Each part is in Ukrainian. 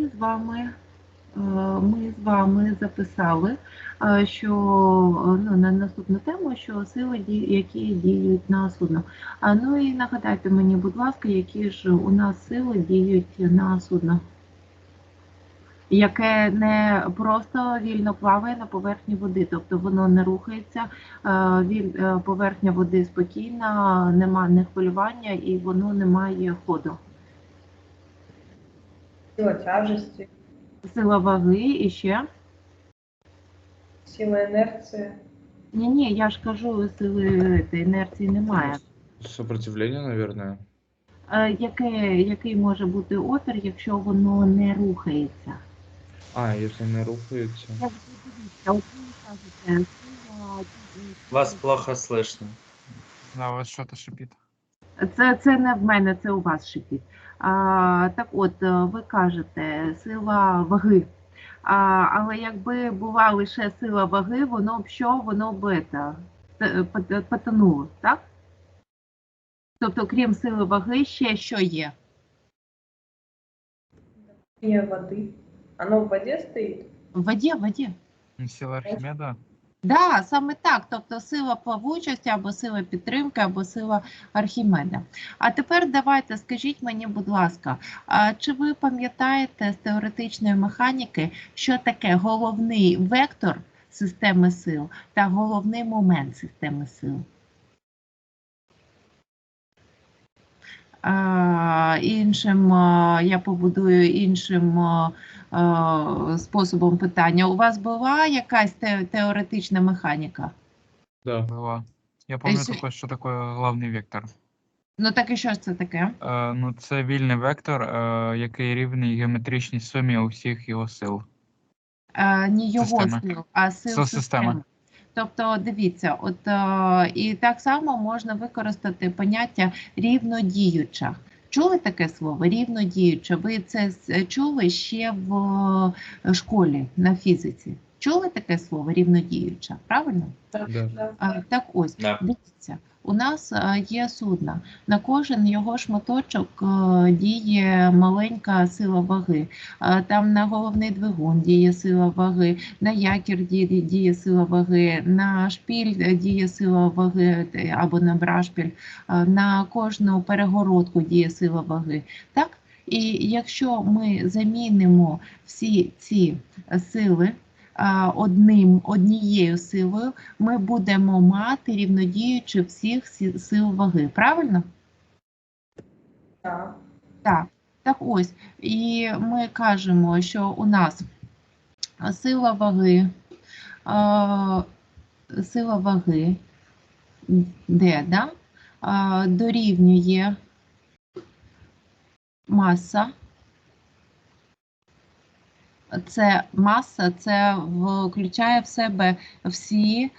ми з вами. е, Ми з вами записали, е, що ну, на наступну тему, що сили, які діють на судно. А ну і нагадайте мені, будь ласка, які ж у нас сили діють на судно, яке не просто вільно плаває на поверхні води, тобто воно не рухається, е, поверхня води спокійна, немає не хвилювання і воно не має ходу. Сила тяжести, Сила ваги і ще. сила инерции, Ні, ні, я ж кажу, сили інерції немає. Сопротивление, наверное. Яке, який може бути опір, якщо воно не рухається? А, если не сила, Вас плохо слышно. Да, у вас что-то шипит. Це, це не в мене, це у вас шипить. А, так от, е, ви кажете, сила ваги. А, але якби була лише сила ваги, воно б що, воно б ета, потонуло, так? Тобто, крім сили ваги, ще що є? движение воды. Оно в воде стоит? В воді, в воді. Сила Архимеда. Да, саме так. Тобто сила плавучості, або сила підтримки, або сила Архімеда. А тепер давайте скажіть мені, будь ласка, чи ви пам'ятаєте з теоретичної механіки, що таке головний вектор системи сил та головний момент системи сил? Іншим я побудую іншим способом питання. У вас була якась те- теоретична механіка? Да. Была. Я помню Если- такое, що таке главний вектор. Ну так і що ж це таке? Е, ну, це вільний вектор, е, який рівний геометричній сумі усіх його сил. А, не його Системи. сил, а сил Сил системи. системи. Тобто, дивіться, от е, і так само можна використати поняття рівнодіюча. Чули таке слово? Рівнодіюча. Ви це чули ще в е, школі на фізиці? Чули таке слово рівнодіюча? Правильно? Да. Да. А, Так ось, Да. дивіться, у нас е, є судна. На кожен його шматочок е, діє маленька сила ваги. Е, Там на головний двигун діє сила ваги, на якір діє, діє сила ваги, на шпіль діє сила ваги або на брашпіль, на кожну перегородку діє сила ваги. Так? І якщо ми замінимо всі ці сили одним, однією силою, ми будемо мати рівнодіючи всіх сил ваги. Правильно? Да. Так. Так ось. І ми кажемо, що у нас сила ваги, а, сила ваги, де, да? а, дорівнює маса. Це маса, це включає в себе всі е,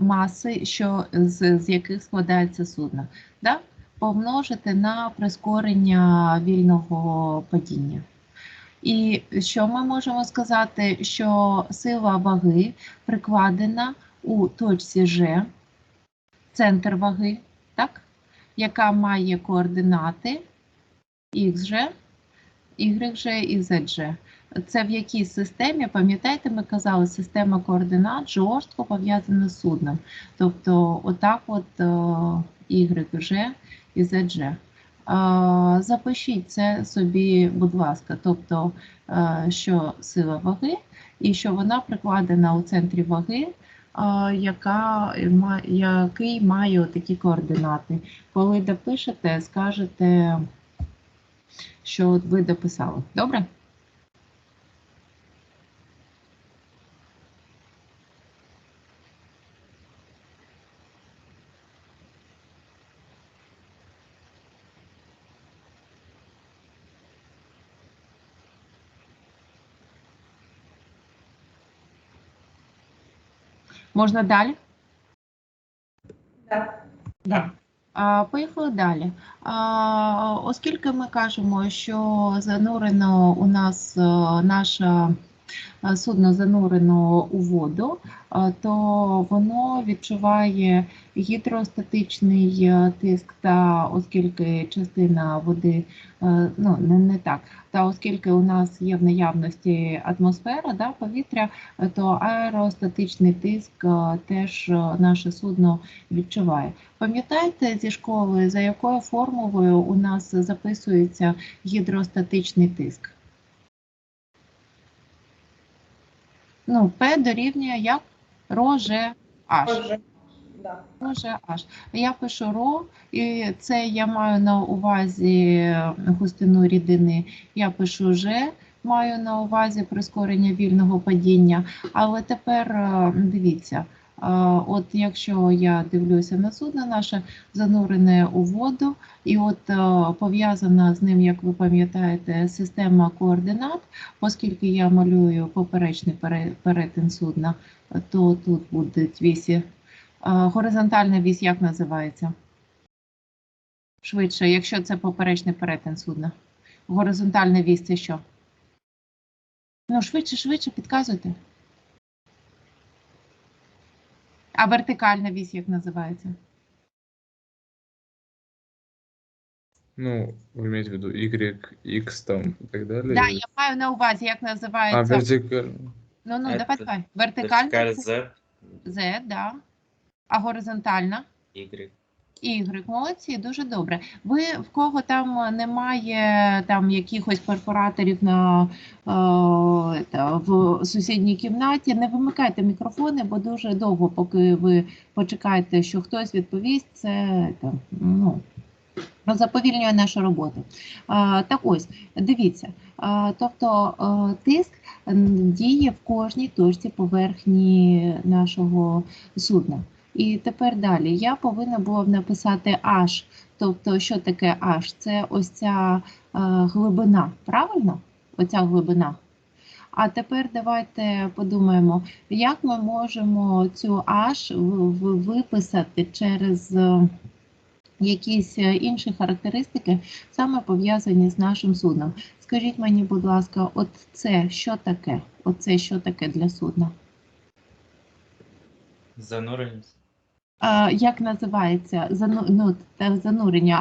маси, що, з, з яких складається судно. Да? Помножити на прискорення вільного падіння. І що ми можемо сказати? Що сила ваги прикладена у точці G, центр ваги, так? яка має координати XG, YG і ZG. Це в якій системі, пам'ятаєте, ми казали, система координат жорстко пов'язана з судном. Тобто, отак от е, YG і ZG. Е, Запишіть це собі, будь ласка, тобто, е, що сила ваги, і що вона прикладена у центрі ваги, яка, який має такі координати. Коли допишете, скажете, що ви дописали. Добре? Можна далі? Да. Да. А, Поїхали далі. А, Оскільки ми кажемо, що занурено у нас е, наша судно занурено у воду, е, то воно відчуває гідростатичний е, тиск, та оскільки частина води, е, ну не, не так, та оскільки у нас є в наявності атмосфера, да, повітря, е, то аеростатичний тиск е, теж е, наше судно відчуває. Пам'ятаєте зі школи, за якою формулою у нас записується гідростатичний тиск? Ну, P дорівнює як ро, Ж, H. Може аж. Я пишу ро, і це я маю на увазі густину рідини. Я пишу Ж, маю на увазі прискорення вільного падіння. Але тепер е, дивіться, е, от якщо я дивлюся на судно наше занурене у воду, і от е, пов'язана з ним, як ви пам'ятаєте, система координат, оскільки я малюю поперечний перетин судна, то тут будуть вісі Горизонтальна вісь як називається? Швидше, якщо це поперечний перетин судна. Горизонтальна вісь це що? Ну, швидше, швидше підказуйте. А вертикальна вісь як називається? Ну, вы имеете в виду Y, X там и так далее? Да, я маю на увазі, як А, називається. вертикально. Ну, ну, Це давай, давай. Вертикальна Вертикаль Z, Z, да. А горизонтальна? Y. Y, молодці, дуже добре. Ви в кого там немає там якихось перфораторів на е, та, в сусідній кімнаті, не вимикайте мікрофони, бо дуже довго, поки ви почекаєте, що хтось відповість, це там, ну, заповільнює нашу роботу. А, так ось, дивіться, а, тобто е, тиск діє в кожній точці поверхні нашого судна. І тепер далі я повинна була написати H. Тобто, що таке H? Це ось ця е, глибина, правильно? Оця глибина. А тепер давайте подумаємо, як ми можемо цю в- виписати через е, якісь е, інші характеристики, саме пов'язані з нашим судном. Скажіть мені, будь ласка, от це що таке? Оце що таке для судна? Зануреність. Як називається зану, ну, от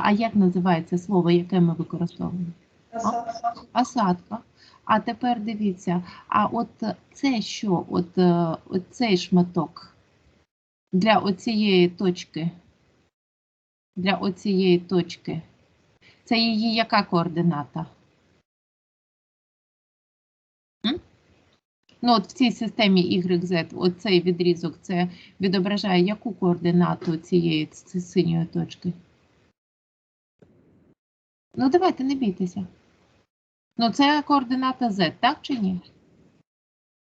а як називається слово, яке ми використовуємо? Осадка. Осадка. А тепер дивіться, а от це що? От, е, от цей шматок для оцієї точки? Для оцієї точки. Це її яка координата? Ну, от в цій системі YZ, оцей відрізок, це відображає яку координату цієї синьої точки? Ну, давайте, не бійтеся. Ну, це координата Z, так чи ні?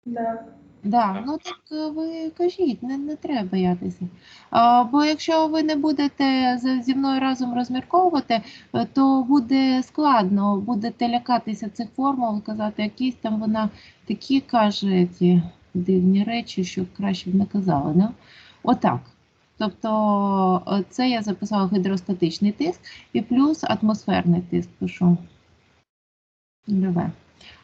Да. Да, ну так е, ви кажіть, не, не треба боятися. А, бо якщо ви не будете зі мною разом розмірковувати, е, то буде складно, будете лякатися цих формул, казати, якісь там вона такі каже ті дивні речі, що краще б не казала. Да? Отак. Тобто е, це я записала гідростатичний тиск і плюс атмосферний тиск пишу. Давай.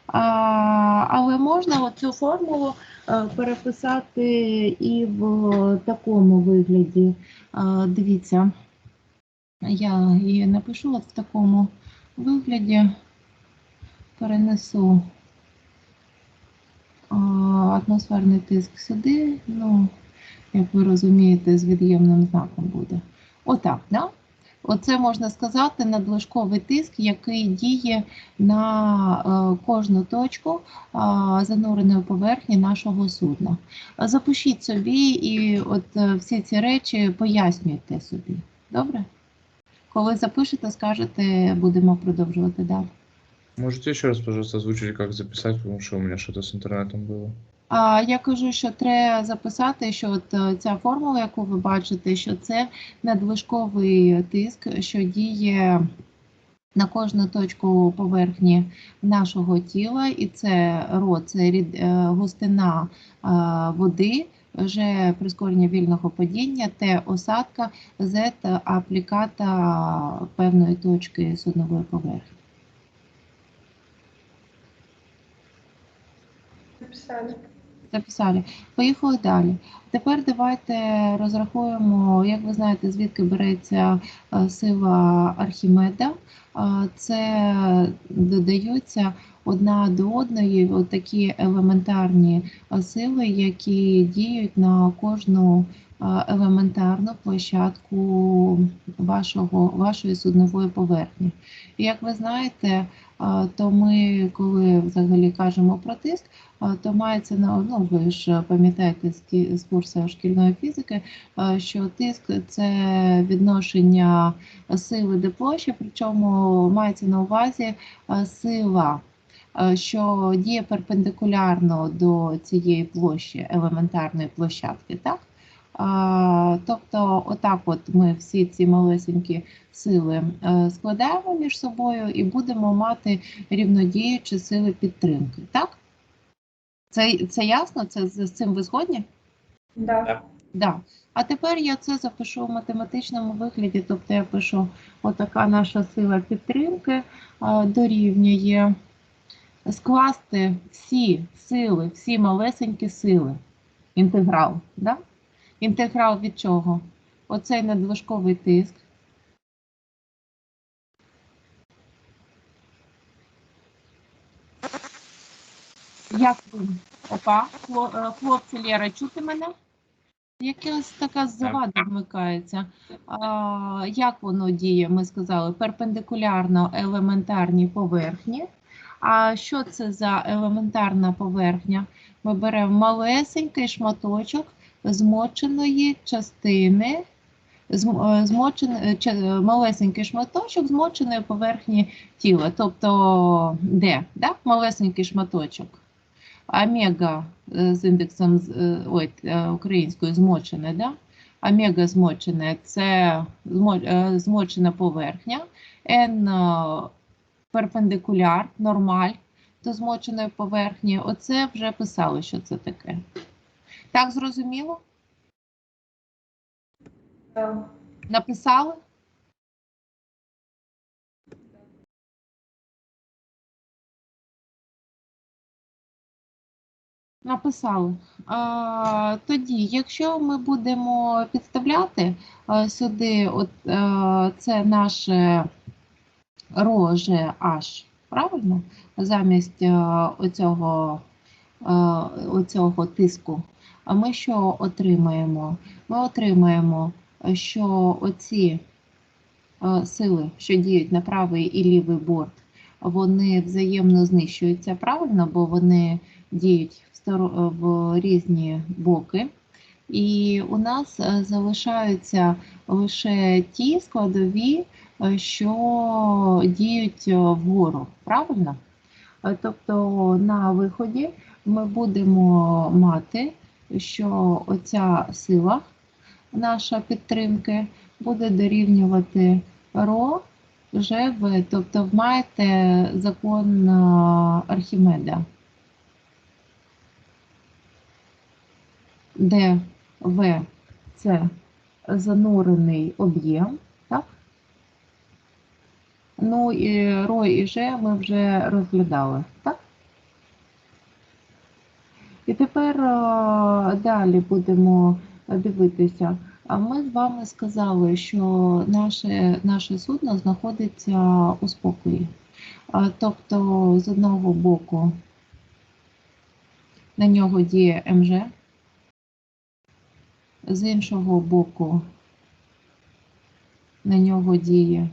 А, але можна цю формулу е, переписати і в такому вигляді. Е, Дивіться, я її напишу от в такому вигляді, перенесу е, атмосферний тиск сюди, ну, як ви розумієте, з від'ємним знаком буде. Отак, да? Оце можна сказати надлишковий тиск, який діє на е, кожну точку зануреної поверхні нашого судна. Запишіть собі і от е, всі ці речі пояснюйте собі. Добре? Коли запишете, скажете, будемо продовжувати далі. Можете еще раз, пожалуйста, озвучить, как записать, потому что у меня что-то с интернетом было. Я кажу, що треба записати, що от е, ця формула, яку ви бачите, що це надлишковий тиск, що діє на кожну точку поверхні нашого тіла, і це ро, це е, густина е, води, Ж прискорення вільного падіння, Т осадка, З апліката певної точки суднової поверхні. Записали. Записали. Поїхали далі. Тепер давайте розрахуємо, як ви знаєте, звідки береться е, сила Архімеда. Е, Це додаються одна до одної такі елементарні е, сили, які діють на кожну елементарну площадку вашого, вашої суднової поверхні. І як ви знаєте, то ми, коли взагалі кажемо про тиск, то мається на ну ви ж пам'ятаєте з курсу шкільної фізики, що тиск це відношення сили до площі, причому мається на увазі сила, що діє перпендикулярно до цієї площі елементарної площадки, так? А, тобто, отак, от ми всі ці малесенькі сили е, складаємо між собою і будемо мати рівнодіючі сили підтримки, так? Це, це ясно? Це з цим ви згодні? Да. Да. А тепер я це запишу в математичному вигляді, тобто я пишу отака наша сила підтримки дорівнює скласти всі сили, всі малесенькі сили. Інтеграл. Да? Інтеграл від чого? Оцей надлишковий тиск. Як ви? Опа, е, хлопці Лєра, чути мене? Якась така завада вмикається. А, як воно діє? Ми сказали перпендикулярно елементарній поверхні. А що це за елементарна поверхня? Ми беремо малесенький шматочок змоченої частини, е, змочен, е, е, малесенький шматочок змоченої поверхні тіла. Тобто де? Да? Малесенький шматочок. Омега з індексом ой, українською змочене, да? Омега змочене це змочена поверхня, N перпендикуляр, нормаль до змоченої поверхні. Оце вже писали, що це таке. Так зрозуміло? Да. Написали? Написали. А, тоді, якщо ми будемо підставляти а, сюди, от, а, це наше роже H, правильно? Замість а, оцього, а, оцього тиску. А ми що отримаємо? Ми отримаємо, що оці е, сили, що діють на правий і лівий борт, вони взаємно знищуються правильно, бо вони діють в, різні боки. І у нас е, залишаються лише ті складові, е, що діють е, вгору, правильно? Е, Тобто на виході ми будемо мати, що оця сила наша підтримки буде дорівнювати ро ЖВ, тобто ви маєте закон Архімеда, де В це занурений об'єм, так? Ну і ро і Ж ми вже розглядали, так? І тепер е, далі будемо дивитися. А ми з вами сказали, що наше, наше судно знаходиться у спокої. Тобто, з одного боку на нього діє МЖ, з іншого боку на нього діє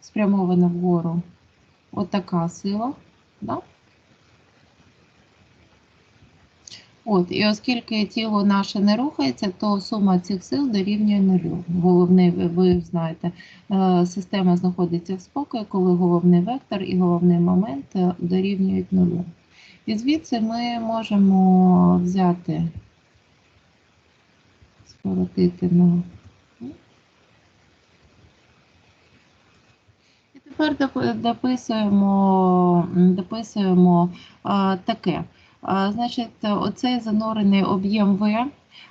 спрямована вгору отака сила. Да? От, і оскільки тіло наше не рухається, то сума цих сил дорівнює нулю. Головний, ви- знаєте, е, система знаходиться в спокої, коли головний вектор і головний момент е, дорівнюють нулю. І звідси ми можемо взяти, скоротити на. І тепер дописуємо, дописуємо а, таке. Значить, оцей занурений об'єм В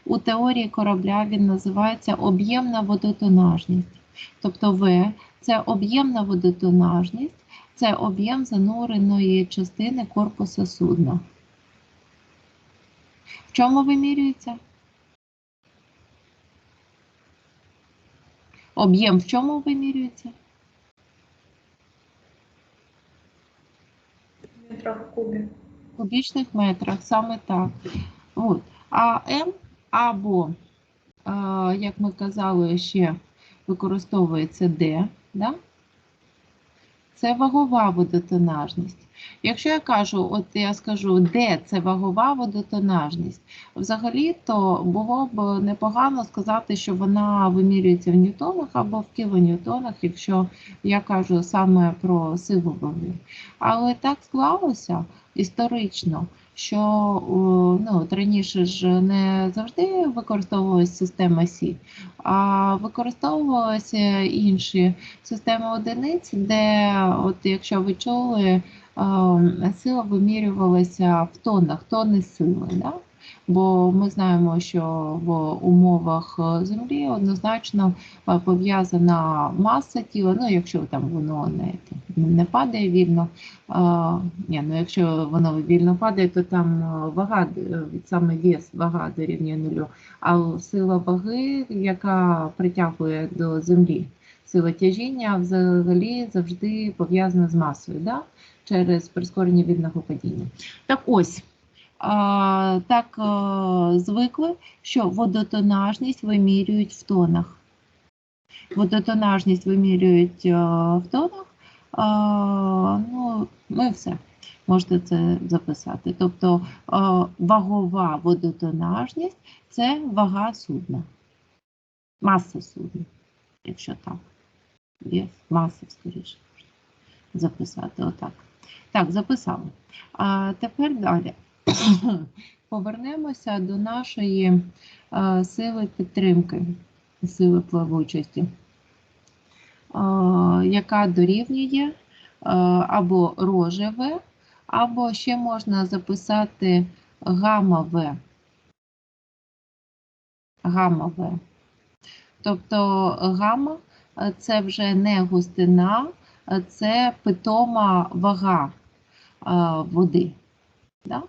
у теорії корабля він називається об'ємна водотонажність. Тобто В це об'ємна водотонажність Це об'єм зануреної частини корпуса судна. В чому вимірюється? Об'єм в чому вимірюється? В метрах в кубе. В кубічних метрах, саме так. От. А М або, а, як ми казали, ще використовується Д, да? це вагова водотонажність. Якщо я кажу, от я скажу, де це вагова водотонажність, взагалі то було б непогано сказати, що вона вимірюється в ньютонах або в кілоньютонах, якщо я кажу саме про силу ваги. Але так склалося історично, що ну, от раніше ж не завжди використовувалася система Сі, а використовувалися інші системи одиниць, де, от якщо ви чули, сила вимірювалася в тоннах, тонни сили. Да? Бо ми знаємо, що в умовах е, Землі однозначно е, пов'язана маса тіла, ну якщо там воно не, не падає вільно, а, ні, ну якщо воно вільно падає, то там е, вага, е, саме вес, вага дорівнює нулю. А сила ваги, яка притягує до землі, сила тяжіння взагалі завжди пов'язана з масою, да? Через прискорення вільного падіння. Так ось. Так звикли, що водотонажність вимірюють в тонах. Водотонажність вимірюють в тонах. Ну, ну все. Можете це записати. Тобто вагова водотонажність це вага судна. Маса судна, якщо так. Є маса, скоріше. Записати отак. Так, записали. А тепер далі. Повернемося до нашої е, сили підтримки, сили плавучості, е, яка дорівнює е, або роже В, або ще можна записати гамма В. Гамма В. Тобто гамма е, це вже не густина, це питома вага е, води. Да?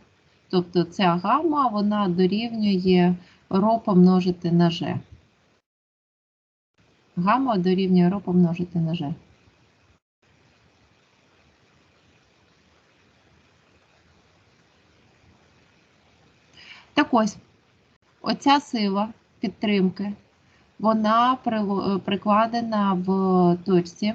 Тобто ця гамма вона дорівнює ро помножити на g. Гамма дорівнює ро помножити на g. Так ось, оця сила підтримки, вона прикладена в точці,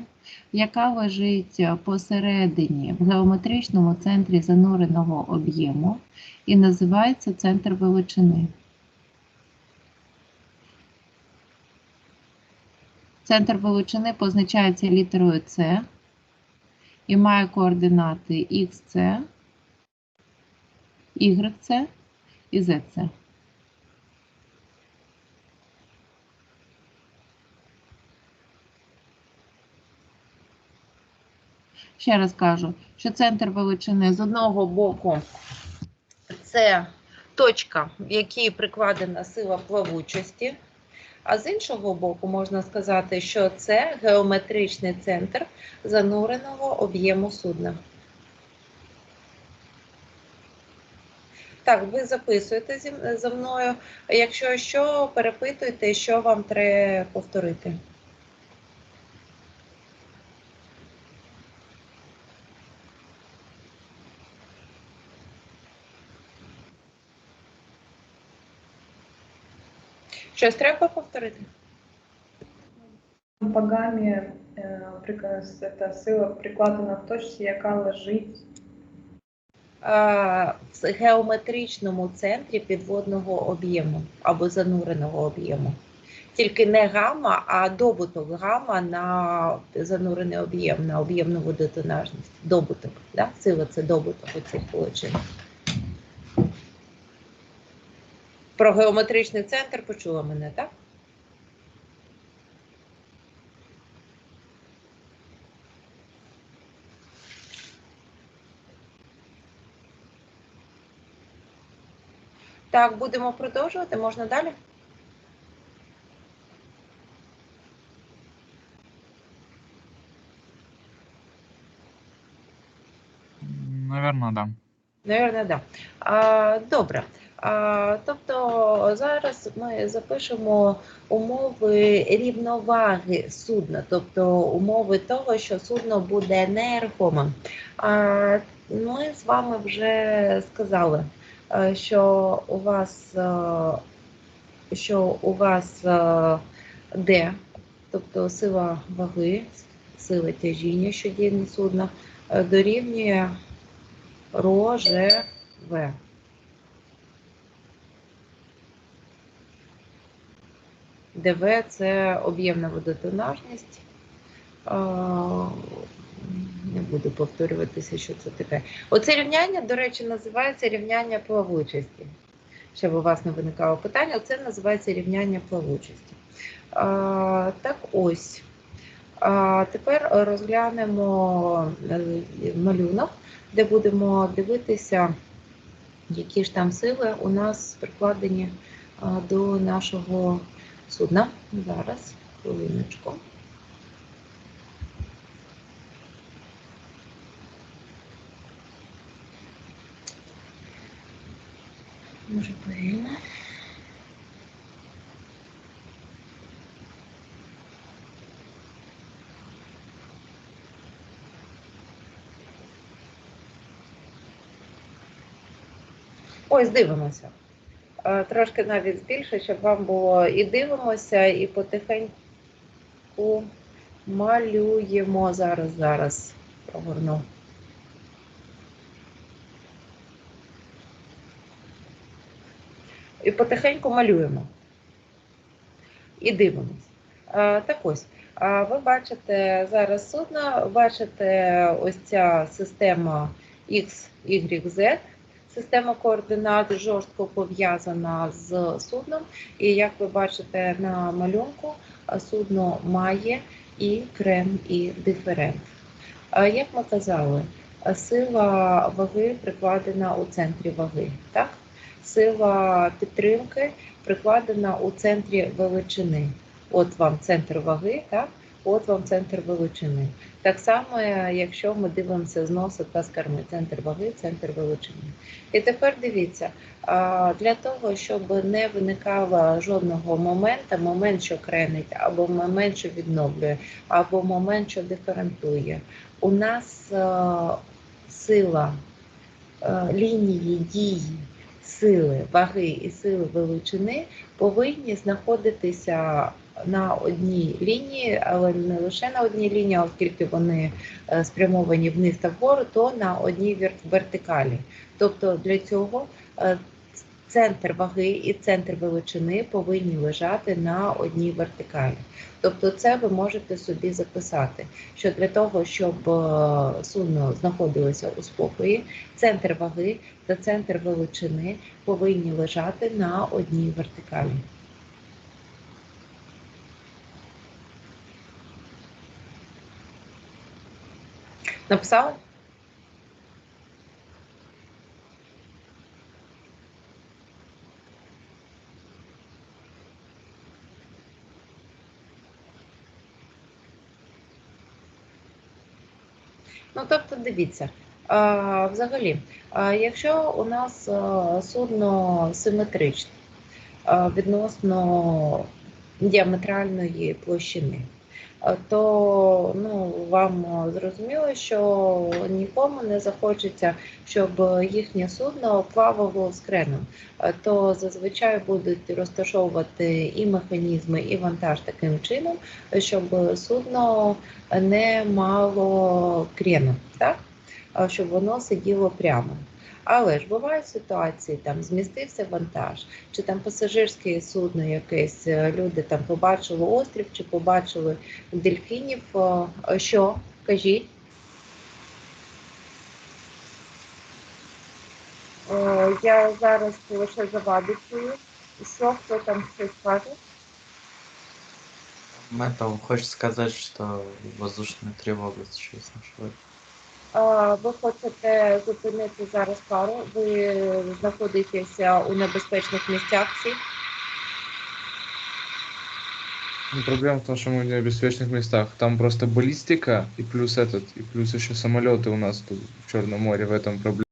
яка лежить посередині в геометричному центрі зануреного об'єму і називається центр величини. Центр величини позначається літерою С і має координати XC, YC і ZC. Ще раз кажу, що центр величини з одного боку це точка, в якій прикладена сила плавучості, а з іншого боку можна сказати, що це геометричний центр зануреного об'єму судна. Так, ви записуєте зі- мною. Якщо що, перепитуйте, що вам треба повторити. Щось треба повторити? По гамі е, це сила прикладена в точці, яка лежить. В геометричному центрі підводного об'єму або зануреного об'єму. Тільки не гамма, а добуток гамма на занурений об'єм, на об'ємну водотонажність. Добуток. Да? Сила це добуток оцих величин. Про геометричний центр почула мене, так? Так, будемо продовжувати. Можна далі? Навірно, да. Навірно, да. А, добре. Тобто зараз ми запишемо умови рівноваги судна, тобто умови того, що судно буде нерухомим. А, ми з вами вже сказали, е, що у вас, е, що у вас е, Д, тобто сила ваги, сила тяжіння, що діє на судно, е, дорівнює ро, Ж, В. ДВ це об'ємна водотонажність. Не буду повторюватися, що це таке. Оце рівняння, до речі, називається рівняння плавучості. Щоб у вас не виникало питання, це називається рівняння плавучості. Так ось. А, тепер розглянемо е, малюнок, де будемо дивитися, які ж там сили у нас прикладені до нашого судна. Зараз, хвилиночку. Може повільно. Ось дивимося. Е, Трошки навіть збільше, щоб вам було і дивимося, і потихеньку малюємо. Зараз, зараз прогорну. І потихеньку малюємо. І дивимось. Е, Так ось, е, ви бачите зараз судно, бачите ось ця система X, Y, Z. Система координат жорстко пов'язана з судном, і як ви бачите на малюнку, судно має і крем, і диферент. Як ми казали, сила ваги прикладена у центрі ваги. Так? Сила підтримки прикладена у центрі величини. От вам центр ваги, так? От вам центр величини. Так само, е, якщо ми дивимося з носа та з корми, центр ваги, центр величини. І тепер дивіться, для того, щоб не виникало жодного моменту, момент, що кренить, або момент, що відновлює, або момент, що диферентує, у нас е, сила е, лінії дії, сили ваги і сили величини повинні знаходитися на одній лінії, але не лише на одній лінії, оскільки вони е, спрямовані вниз та вгору, то на одній вертикалі. Тобто для цього е, центр ваги і центр величини повинні лежати на одній вертикалі. Тобто, це ви можете собі записати, що для того, щоб е, судно знаходилося у спокої, центр ваги та центр величини повинні лежати на одній вертикалі. Написали? Ну, тобто, дивіться, а, взагалі, а, якщо у нас судно симетричне відносно діаметральної площини, то ну, вам зрозуміло, що нікому не захочеться, щоб їхнє судно плавало з креном, то зазвичай будуть розташовувати і механізми, і вантаж таким чином, щоб судно не мало крену, так? Щоб воно сиділо прямо. Але ж бувають ситуації, там змістився вантаж, чи там пасажирське судно якесь, е, люди там побачили острів, чи побачили дельфінів. Що? Кажіть? Е, Я зараз лише заваду чую. Що хто там щось каже? Метал хочет сказать, что воздушная тревога сейчас нашла. А, Ви хочете зупинити зараз пару, ви знаходитеся у небезпечних місцях всі. Ну, Проблема в том, что мы в небезпечных местах. Там просто баллистика и плюс этот, и плюс еще самолеты у нас тут в Черном море в этом проблема.